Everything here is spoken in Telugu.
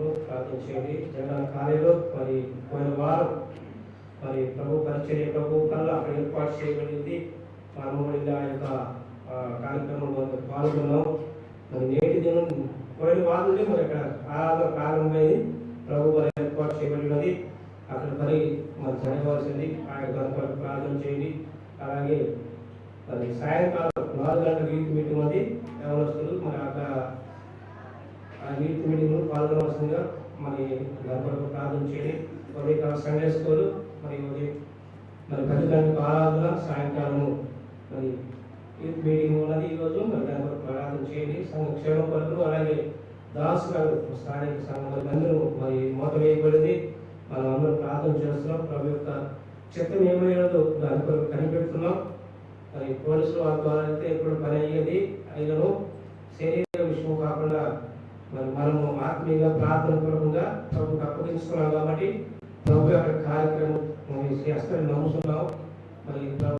కొరకు ప్రార్థించండి జగన్ కాలేలో మరి పోయిన వారం మరి ప్రభు పరిచర్య ప్రభు కల్లా అక్కడ ఏర్పాటు చేయబడింది. మనము ఆ యొక్క కార్యక్రమంలో పాల్గొన్నాం. మరి నేటి దినం పోయిన వారం నుండి మరి అక్కడ ఆరాధన ప్రారంభమైంది. ప్రభు వారి ఏర్పాటు చేయబడినది. అక్కడ మరి మరి జరగవలసింది. ఆ యొక్క ప్రార్థన చేయండి. అలాగే మరి సాయంకాలం నాలుగు గంటల వీక్ మీటింగ్ అది ఎవరు యూత్ మీటింగ్ పాల్గొనవలసిందిగా మరి గర్భకు ప్రార్థన చేయండి ఉదయకాల సండే స్కూల్ మరి ఉదయం మరి పది గంటలకు ఆరాధన సాయంకాలము మరి యూత్ మీటింగ్ ఉన్నది. ఈరోజు మరి దాని కొరకు ప్రార్థన చేయండి సంఘ క్షేమం కొరకు అలాగే దాస్ గారు స్థానిక సంఘం మరి అందరూ మరి మూత వేయబడింది. మనం అందరూ ప్రార్థన చేస్తున్నాం. ప్రభు యొక్క చిత్తం ఏమైనదో దాని కొరకు కనిపెడుతున్నాం. మరి పోలీసులు వాళ్ళ ద్వారా అయితే ఎప్పుడు పని అయ్యేది? అయినను శరీర విషయం కాకుండా మరి మనము ఆత్మీయంగా ప్రార్థన పూర్వకంగా ప్రభుకి అప్పగించుకున్నాం కాబట్టి ప్రభు యొక్క కార్యక్రమం చేస్తారని నమ్ముతున్నాం మరి